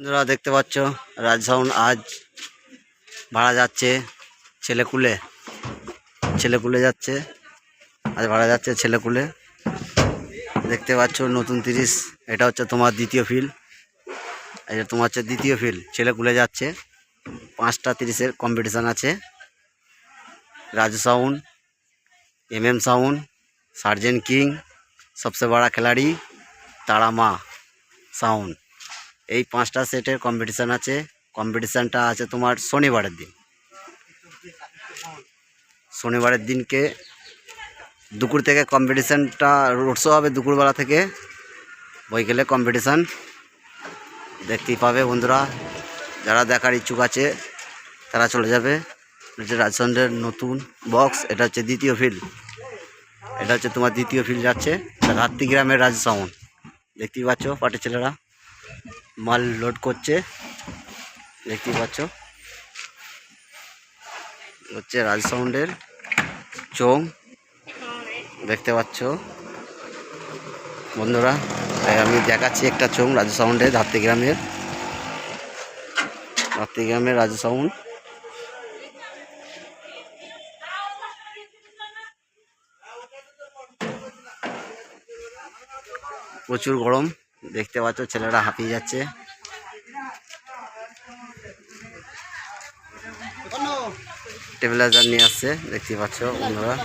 বন্ধুরা দেখতে পাচ্ছ রাজসাউন্ড আজ ভাড়া যাচ্ছে ছেলেকুলে। ছেলেকুলে যাচ্ছে, আজ ভাড়া যাচ্ছে ছেলেকুলে। দেখতে পাচ্ছ নতুন তিরিশ, এটা হচ্ছে তোমার দ্বিতীয় ফিল এটা তোমার হচ্ছে দ্বিতীয় ফিল ছেলেকুলে যাচ্ছে। পাঁচটা তিরিশের কম্পিটিশান আছে। Raju sound M M sound surgeon king, সবচেয়ে বড়া খেলাড়ি তারা মা সাউন্ড। এই পাঁচটা সেটের কম্পিটিশান আছে। কম্পিটিশানটা আছে তোমার শনিবারের দিন। শনিবারের দিনকে দুপুর থেকে কম্পিটিশানটা রোড শো হবে দুপুরবেলা থেকে। বৈকালে কম্পিটিশান দেখতেই পাবে বন্ধুরা। যারা দেখার ইচ্ছুক আছে, তারা চলে যাবে। হচ্ছে রাজচন্দ্রের নতুন বক্স এটা হচ্ছে দ্বিতীয় ফিল্ড এটা হচ্ছে তোমার দ্বিতীয় ফিল্ড যাচ্ছে রাত্রি গ্রামের রাজ দেখতেই পাচ্ছ পাটের ছেলেরা। মাল লোড করছে। দেখতেই পাচ্ছ। হচ্ছে রাজ সাউন্ডের চোং দেখতে পাচ্ছ। বন্ধুরা আমি দেখাচ্ছি একটা চোং রাজু সাউন্ডের ধাত্রি গ্রামের। ধাত্রি গ্রামের সাউন্ড। প্রচুর গরম। দেখতে পাচ্ছ, ছেলেরা হাঁপিয়ে যাচ্ছে। টেবিলাইজার নিয়ে আসছে, দেখতে পাচ্ছ বন্ধুরা।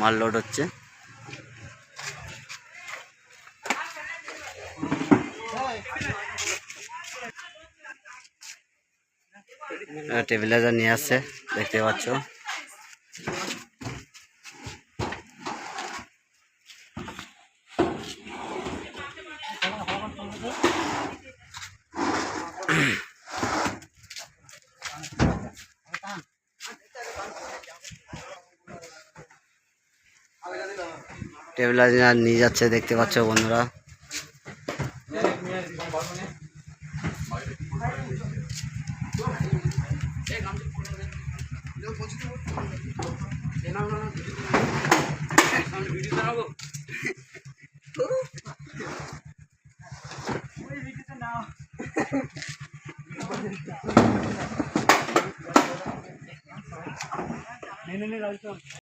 মাল লোড হচ্ছে। টেবিলাইজার নিয়ে আসছে, দেখতে পাচ্ছ। টেবিলাইজার নিয়ে যাচ্ছে দেখতে পাচ্ছ বন্ধুরা। నేనే రాజుతాను